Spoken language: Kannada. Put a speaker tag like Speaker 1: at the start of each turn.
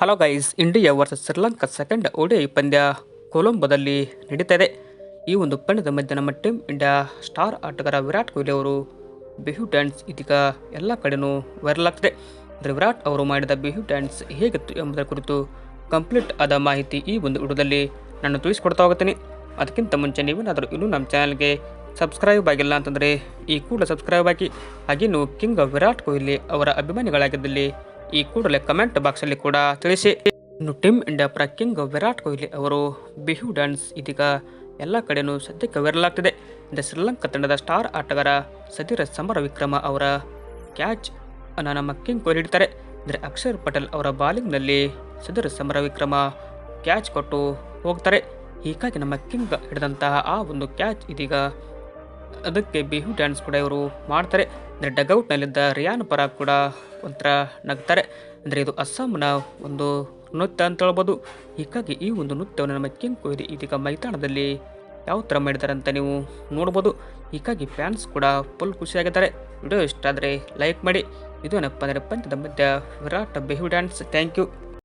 Speaker 1: Hello guys, India versus Sri Lanka second ODI ಪಂದ್ಯ ಕೊಲಂಬೋದಲ್ಲಿ ನಡೀತಾ ಈ ಒಂದು ಪಂದ್ಯದ ಮಧ್ಯೆ ನಮ್ಮ ಟೀಮ್ ಇಂಡಿಯಾ ಸ್ಟಾರ್ ಆಟಗಾರ ವಿರಾಟ್ ಕೊಹ್ಲಿ ಅವರು ಬಿಹು ಡ್ಯಾನ್ಸ್ ಇದೀಗ ಎಲ್ಲ ಕಡೆನೂ ವೈರಲ್ ಆಗ್ತಿದೆ. ಅಂದರೆ ವಿರಾಟ್ ಅವರು ಮಾಡಿದ ಬಿಹು ಡ್ಯಾನ್ಸ್ ಹೇಗಿತ್ತು ಎಂಬುದರ ಕುರಿತು ಕಂಪ್ಲೀಟ್ ಆದ ಮಾಹಿತಿ ಈ ಒಂದು ವಿಡಿಯೋದಲ್ಲಿ ನಾನು ತಿಳಿಸ್ಕೊಡ್ತಾ ಹೋಗ್ತೀನಿ. ಅದಕ್ಕಿಂತ ಮುಂಚೆ ನೀವೇನಾದರೂ ಇನ್ನೂ ನಮ್ಮ ಚಾನಲ್ಗೆ ಸಬ್ಸ್ಕ್ರೈಬ್ ಆಗಿಲ್ಲ ಅಂತಂದರೆ ಈ ಕೂಡ ಸಬ್ಸ್ಕ್ರೈಬ್ ಆಗಿ. ಹಾಗೆ ನೀವು ಕಿಂಗ್ ವಿರಾಟ್ ಕೊಹ್ಲಿ ಅವರ ಅಭಿಮಾನಿಗಳಾಗಿದ್ದಲ್ಲಿ ಈ ಕೂಡಲೇ ಕಮೆಂಟ್ ಬಾಕ್ಸಲ್ಲಿ ಕೂಡ ತಿಳಿಸಿ. ಇನ್ನು ಟೀಮ್ ಇಂಡಿಯಾ ಪರ ಕಿಂಗ್ ವಿರಾಟ್ ಕೊಹ್ಲಿ ಅವರು ಬಿಹು ಡ್ಯಾನ್ಸ್ ಇದೀಗ ಎಲ್ಲ ಕಡೆಯೂ ಸದ್ಯಕ್ಕೆ ವೈರಲ್ ಆಗ್ತಿದೆ. ಶ್ರೀಲಂಕಾ ತಂಡದ ಸ್ಟಾರ್ ಆಟಗಾರ ಸದೀರ ಸಮರ ವಿಕ್ರಮ ಅವರ ಕ್ಯಾಚ್ ಅನ್ನು ನಮ್ಮ ಕಿಂಗ್ ಕೊಹ್ಲಿ ಹಿಡಿತಾರೆ. ಅಂದರೆ ಅಕ್ಷರ್ ಪಟೇಲ್ ಅವರ ಬಾಲಿಂಗ್ನಲ್ಲಿ ಸದೀರ ಸಮರ ವಿಕ್ರಮ ಕ್ಯಾಚ್ ಕೊಟ್ಟು ಹೋಗ್ತಾರೆ. ಹೀಗಾಗಿ ನಮ್ಮ ಕಿಂಗ್ ಹಿಡಿದಂತಹ ಆ ಒಂದು ಕ್ಯಾಚ್ ಇದೀಗ ಅದಕ್ಕೆ ಬಿಹು ಡ್ಯಾನ್ಸ್ ಕೂಡ ಇವರು ಮಾಡ್ತಾರೆ. ಅಂದರೆ ಡಗೌಟ್ನಲ್ಲಿದ್ದ ರಿಯಾನ್ ಪರ ಕೂಡ ಒಂಥರ ನಗ್ತಾರೆ. ಅಂದರೆ ಇದು ಅಸ್ಸಾಂನ ಒಂದು ನೃತ್ಯ ಅಂತ ಹೇಳ್ಬೋದು. ಹೀಗಾಗಿ ಈ ಒಂದು ನೃತ್ಯವನ್ನು ನಮ್ಮ ಕಿಂಗ್ ಇದೆ ಇದೀಗ ಮೈದಾನದಲ್ಲಿ ಯಾವ ಥರ ಮಾಡಿದ್ದಾರೆ ಅಂತ ನೀವು ನೋಡ್ಬೋದು. ಹೀಗಾಗಿ ಫ್ಯಾನ್ಸ್ ಕೂಡ ಫುಲ್ ಖುಷಿಯಾಗಿದ್ದಾರೆ. ವಿಡಿಯೋ ಇಷ್ಟ ಆದರೆ ಲೈಕ್ ಮಾಡಿ. ಇದು ಏನಪ್ಪ ಅಂದರೆ ಪಂದ್ಯದ ಮಧ್ಯ Virat Bihu dance. Thank you.